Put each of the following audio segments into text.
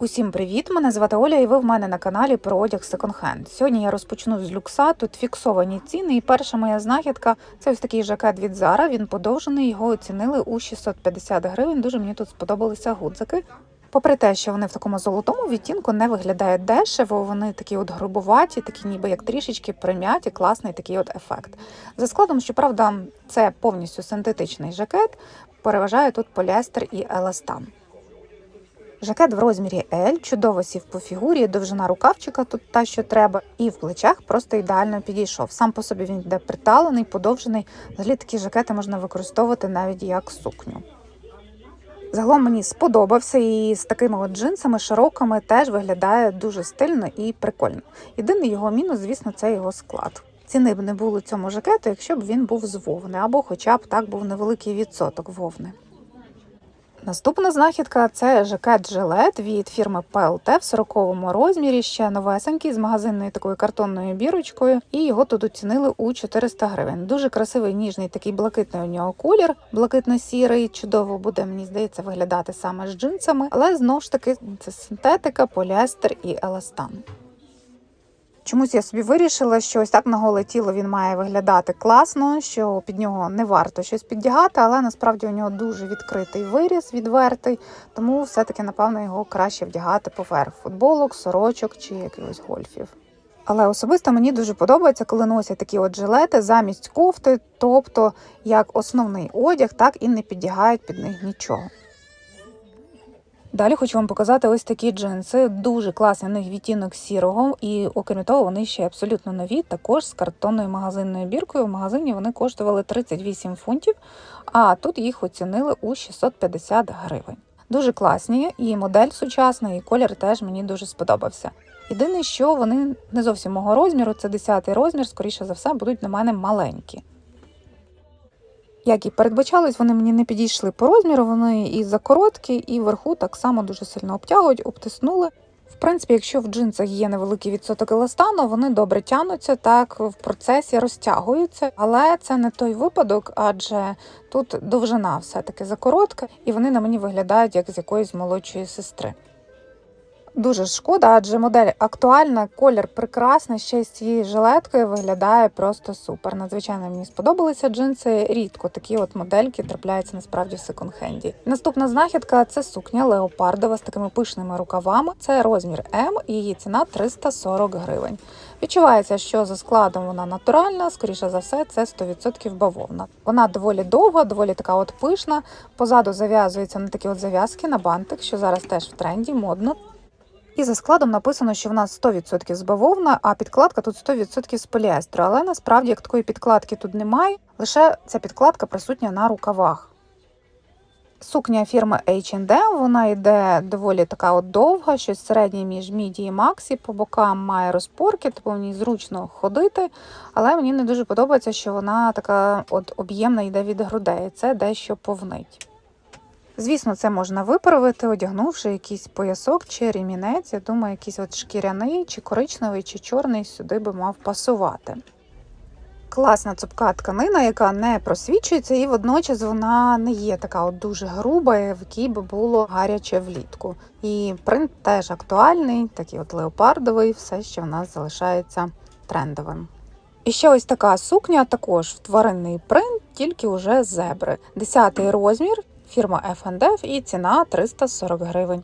Усім привіт! Мене звати Оля, і ви в мене на каналі про одяг секонд-хенд. Сьогодні я розпочну з люкса. Тут фіксовані ціни. І перша моя знахідка це ось такий жакет від Zara. Він подовжений. Його оцінили у 650 гривень. Дуже мені тут сподобалися гудзики. Попри те, що вони в такому золотому відтінку не виглядають дешево, вони такі от грубуваті, такі ніби як трішечки прим'яті, класний такий от ефект. За складом, щоправда, це повністю синтетичний жакет. Переважає тут поліестер і еластан. Жакет в розмірі L, чудово сів по фігурі, довжина рукавчика тут та, що треба, і в плечах просто ідеально підійшов. Сам по собі він йде приталений, подовжений. Взагалі такі жакети можна використовувати навіть як сукню. Загалом мені сподобався і з такими от джинсами широкими теж виглядає дуже стильно і прикольно. Єдиний його мінус, звісно, це його склад. Ціни б не було цьому жакету, якщо б він був з вовни, або хоча б так був невеликий відсоток вовни. Наступна знахідка це жакет жилет від фірми PLT в 40 розмірі, ще новесенький з магазинною такою картонною бірочкою, і його тут оцінили у 400 гривень. Дуже красивий ніжний такий блакитний у нього колір, блакитно-сірий. Чудово буде, мені здається, виглядати саме з джинсами, але знову ж таки це синтетика, поліестер і еластан. Чомусь я собі вирішила, що ось так на голе тіло він має виглядати класно, що під нього не варто щось піддягати, але насправді у нього дуже відкритий виріс, відвертий, тому все-таки, напевно, його краще вдягати поверх футболок, сорочок чи якихось гольфів. Але особисто мені дуже подобається, коли носять такі от жилети замість кофти, тобто як основний одяг, так і не піддягають під них нічого. Далі хочу вам показати ось такі джинси. Дуже класний них відтінок сірого, і окрім того, вони ще абсолютно нові, також з картонною магазинною біркою. В магазині вони коштували 38 фунтів, а тут їх оцінили у 650 гривень. Дуже класні, і модель сучасна, і колір теж мені дуже сподобався. Єдине, що вони не зовсім мого розміру, це 10 розмір, скоріше за все, будуть на мене маленькі. Як і передбачалось, вони мені не підійшли по розміру, вони і закороткі, і вверху так само дуже сильно обтягують, обтиснули. В принципі, якщо в джинсах є невеликий відсоток еластану, вони добре тянуться, так в процесі розтягуються, але це не той випадок, адже тут довжина все-таки закоротка, і вони на мені виглядають як з якоїсь молодшої сестри. Дуже шкода, адже модель актуальна, колір прекрасний, ще з цією жилеткою виглядає просто супер. Надзвичайно мені сподобалися джинси. Рідко такі от модельки трапляються насправді в секонд-хенді. Наступна знахідка це сукня леопардова з такими пишними рукавами. Це розмір М і її ціна 340 гривень. Відчувається, що за складом вона натуральна, скоріше за все, це 100% бавовна. Вона доволі довга, доволі така от пишна. Позаду зав'язується на такі от зав'язки на бантик, що зараз теж в тренді, модно. І за складом написано, що в нас 100% з бавовна, а підкладка тут 100% з поліестру. Але насправді як такої підкладки тут немає, лише ця підкладка присутня на рукавах. Сукня фірми H&M, вона йде доволі така от довга, щось середнє між міді і максі. По бокам має розпорки, тобто в ній зручно ходити. Але мені не дуже подобається, що вона така от об'ємна йде від грудей. Це дещо повнить. Звісно, це можна виправити, одягнувши якийсь поясок чи ремінець. Я думаю, якийсь от шкіряний, чи коричневий, чи чорний сюди би мав пасувати. Класна цупка тканина, яка не просвічується, і водночас вона не є така от дуже груба, в якій би було гаряче влітку. І принт теж актуальний, такий от леопардовий, все ще в нас залишається трендовим. І ще ось така сукня, також в тваринний принт, тільки уже зебри. Десятий розмір, фірма F&F і ціна 340 гривень.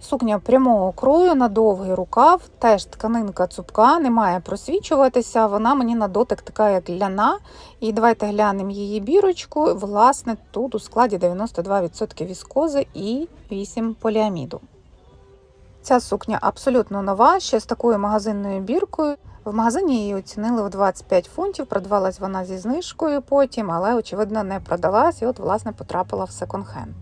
Сукня прямого крою на довгий рукав, теж тканинка цупка, не має просвічуватися. Вона мені на дотик така, як ляна. І давайте глянемо її бірочку. Власне, тут у складі 92% віскози і 8 поліаміду. Ця сукня абсолютно нова, ще з такою магазинною біркою. В магазині її оцінили в 25 фунтів, продавалась вона зі знижкою потім, але, очевидно, не продалась і от, власне, потрапила в секонд-хенд.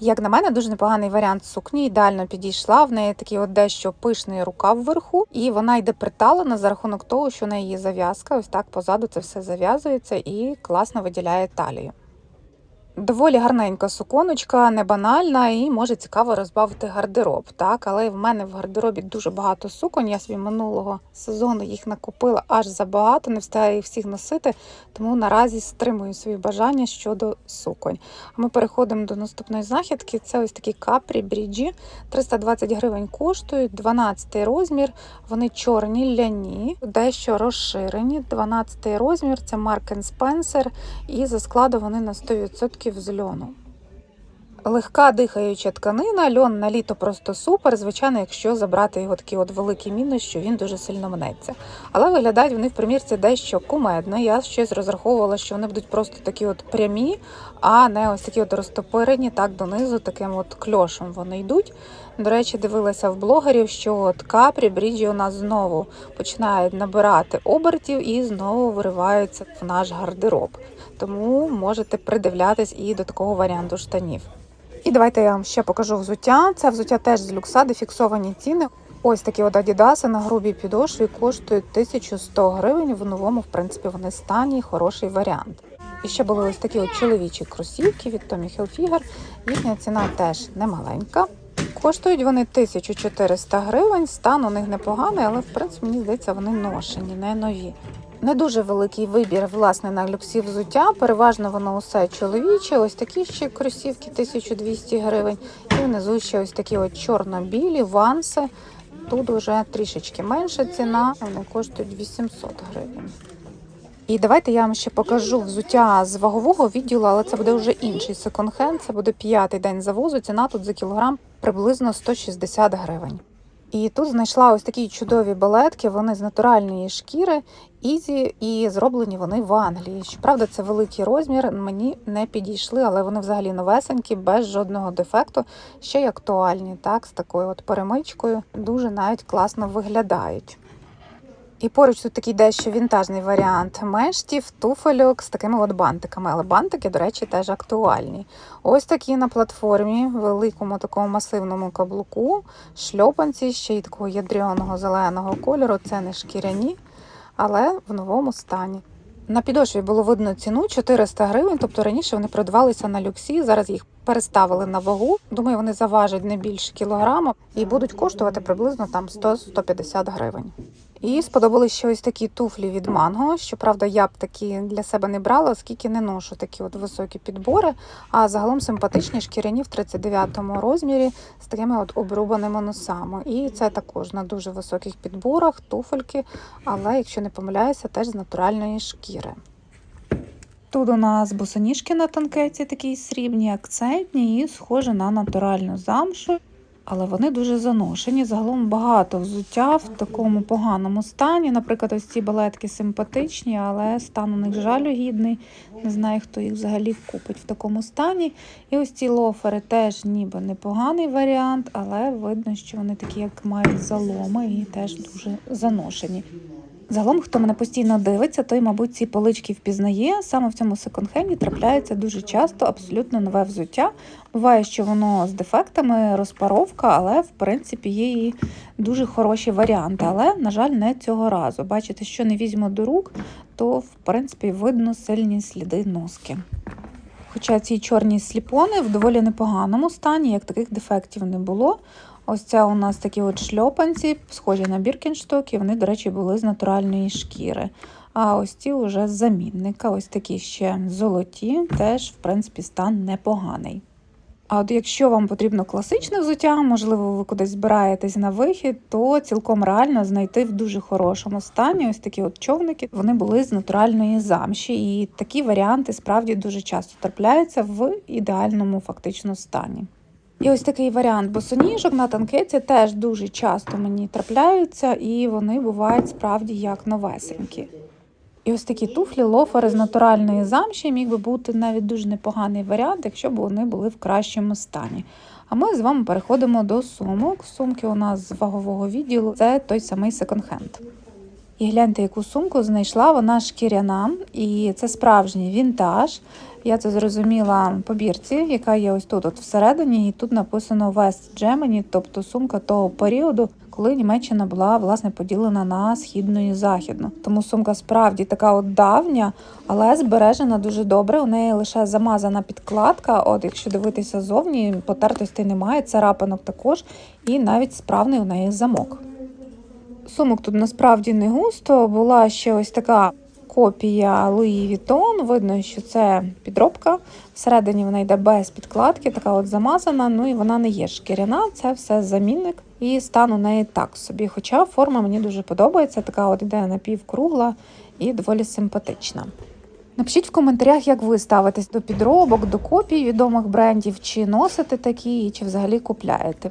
Як на мене, дуже непоганий варіант сукні, ідеально підійшла. В неї такий от дещо пишний рукав вверху, і вона йде приталена за рахунок того, що в неї зав'язка. Ось так позаду це все зав'язується і класно виділяє талію. Доволі гарненька суконочка, не банальна і може цікаво розбавити гардероб. Так, але в мене в гардеробі дуже багато суконь. Я собі минулого сезону їх накупила аж забагато, не встигаю їх всіх носити, тому наразі стримую свої бажання щодо суконь. А ми переходимо до наступної знахідки. Це ось такі капрі бріджі. 320 гривень коштують, 12 розмір. Вони чорні, ляні, дещо розширені. 12 розмір це Mark Spencer, і за складу вони на 100% з льону. Легка дихаюча тканина, льон на літо просто супер. Звичайно, якщо забрати його такий от великий мінус, що він дуже сильно мнеться. Але виглядають вони в примірці дещо кумедно. Я щось розраховувала, що вони будуть просто такі от прямі, а не ось такі от розтопирені, так донизу, таким от кльошем вони йдуть. До речі, дивилася в блогерів, що от капрі, бріджі у нас знову починають набирати обертів і знову вириваються в наш гардероб. Тому можете придивлятись і до такого варіанту штанів. І давайте я вам ще покажу взуття. Це взуття теж з люкса, де фіксовані ціни. Ось такі от адідаси на грубій підошві коштують 1100 гривень. В новому, в принципі, вони стані, хороший варіант. І ще були ось такі от чоловічі кросівки від Tommy Hilfiger. Їхня ціна теж немаленька. Коштують вони 1400 гривень. Стан у них непоганий, але в принципі мені здається, вони ношені, не нові. Не дуже великий вибір власне на люксі взуття. Переважно воно усе чоловіче. Ось такі ще кросівки 1200 гривень. І внизу ще ось такі от чорно-білі ванси. Тут вже трішечки менша ціна, вони коштують 800 гривень. І давайте я вам ще покажу взуття з вагового відділу, але це буде вже інший секонд-хенд. Це буде п'ятий день завозу. Ціна тут за кілограм приблизно 160 гривень. І тут знайшла ось такі чудові балетки. Вони з натуральної шкіри, ізі, і зроблені вони в Англії. Щоправда, це великий розмір. Мені не підійшли, але вони взагалі новесенькі, без жодного дефекту. Ще й актуальні, так, з такою от перемичкою. Дуже навіть класно виглядають. І поруч тут такий дещо вінтажний варіант мештів, туфельок з такими от бантиками. Але бантики, до речі, теж актуальні. Ось такі на платформі, великому такому масивному каблуку, шльопанці ще й такого ядріоного зеленого кольору. Це не шкіряні, але в новому стані. На підошві було видно ціну 400 гривень, тобто раніше вони продавалися на люксі, зараз їх переставили на вагу. Думаю, вони заважать не більше кілограма і будуть коштувати приблизно там 100-150 гривень. І сподобались ще ось такі туфлі від манго. Щоправда, я б такі для себе не брала, оскільки не ношу такі от високі підбори. А загалом симпатичні шкіряні в 39-му розмірі з такими от обрубаними носами. І це також на дуже високих підборах, туфельки, але якщо не помиляюся, теж з натуральної шкіри. Тут у нас босоніжки на танкеті такі срібні, акцентні і схожі на натуральну замшу. Але вони дуже заношені. Загалом багато взуття в такому поганому стані. Наприклад, ось ці балетки симпатичні, але стан у них жалюгідний. Не знаю, хто їх взагалі купить в такому стані. І ось ці лофери теж ніби непоганий варіант, але видно, що вони такі, як мають заломи, і теж дуже заношені. Загалом, хто мене постійно дивиться, той, мабуть, ці полички впізнає. Саме в цьому секонд-хенді трапляється дуже часто абсолютно нове взуття. Буває, що воно з дефектами, розпаровка, але в принципі є і дуже хороші варіанти. Але, на жаль, не цього разу. Бачите, що не візьму до рук, то в принципі видно сильні сліди носки. Хоча ці чорні сліпони в доволі непоганому стані, як таких дефектів не було. Ось це у нас такі от шльопанці, схожі на біркінштоки, вони, до речі, були з натуральної шкіри. А ось ці вже з замінника, ось такі ще золоті, теж, в принципі, стан непоганий. А от якщо вам потрібно класичне взуття, можливо, ви кудись збираєтесь на вихід, то цілком реально знайти в дуже хорошому стані ось такі от човники. Вони були з натуральної замші, і такі варіанти справді дуже часто трапляються в ідеальному фактично стані. І ось такий варіант босоніжок на танкеті теж дуже часто мені трапляються, і вони бувають справді як новесенькі. І ось такі туфлі, лофери з натуральної замші міг би бути навіть дуже непоганий варіант, якщо б вони були в кращому стані. А ми з вами переходимо до сумок. Сумки у нас з вагового відділу це той самий секонд-хенд. І гляньте, яку сумку знайшла, вона шкіряна, і це справжній вінтаж. Я це зрозуміла по бірці, яка є ось тут от всередині, і тут написано West Germany, тобто сумка того періоду, коли Німеччина була власне поділена на східну і західну. Тому сумка справді така от давня, але збережена дуже добре. У неї лише замазана підкладка. От якщо дивитися зовні, потертостей немає, царапинок також, і навіть справний у неї замок. Сумок тут насправді не густо. Була ще ось така копія Louis Vuitton. Видно, що це підробка. Всередині вона йде без підкладки, така от замазана. Ну і вона не є шкіряна, це все замінник. І стан у неї так собі. Хоча форма мені дуже подобається, така от іде напівкругла і доволі симпатична. Напишіть в коментарях, як ви ставитесь до підробок, до копій відомих брендів, чи носите такі, чи взагалі купляєте.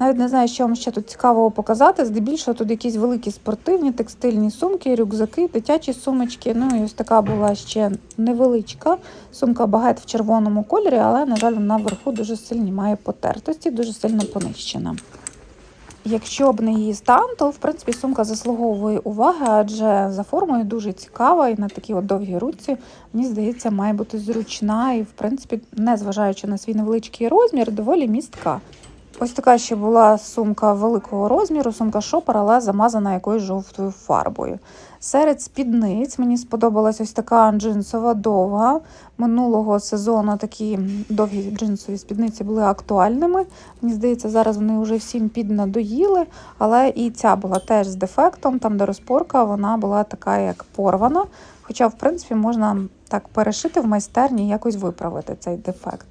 Навіть не знаю, що вам ще тут цікавого показати. Здебільшого тут якісь великі спортивні текстильні сумки, рюкзаки, дитячі сумочки. Ну і ось така була ще невеличка сумка багет в червоному кольорі, але, на жаль, вона вверху дуже сильні має потертості, дуже сильно понищена. Якщо б не її стан, то в принципі сумка заслуговує уваги, адже за формою дуже цікава і на такій от довгій руці, мені здається, має бути зручна і, в принципі, незважаючи на свій невеличкий розмір, доволі містка. Ось така ще була сумка великого розміру, сумка шопер, але замазана якоюсь жовтою фарбою. Серед спідниць мені сподобалась ось така джинсова довга. Минулого сезону такі довгі джинсові спідниці були актуальними. Мені здається, зараз вони вже всім піднадоїли, але і ця була теж з дефектом, там де розпорка, вона була така, як порвана. Хоча, в принципі, можна так перешити в майстерні і якось виправити цей дефект.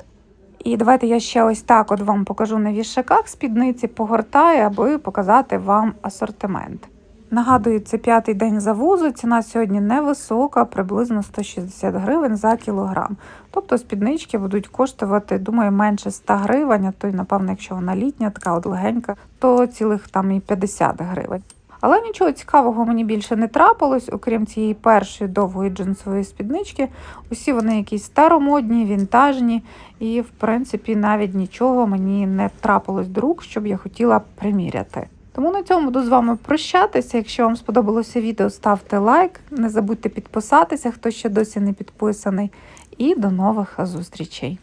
І давайте я ще ось так от вам покажу на вішаках спідниці, погортаю, аби показати вам асортимент. Нагадую, це п'ятий день завозу. Ціна сьогодні невисока, приблизно 160 гривень за кілограм. Тобто спіднички будуть коштувати, думаю, менше 100 гривень, а то й, напевно, якщо вона літня, така от легенька, то цілих там і 50 гривень. Але нічого цікавого мені більше не трапилось, окрім цієї першої довгої джинсової спіднички. Усі вони якісь старомодні, вінтажні, і, в принципі, навіть нічого мені не трапилось до рук, щоб я хотіла приміряти. Тому на цьому буду з вами прощатися. Якщо вам сподобалося відео, ставте лайк, не забудьте підписатися, хто ще досі не підписаний. І до нових зустрічей!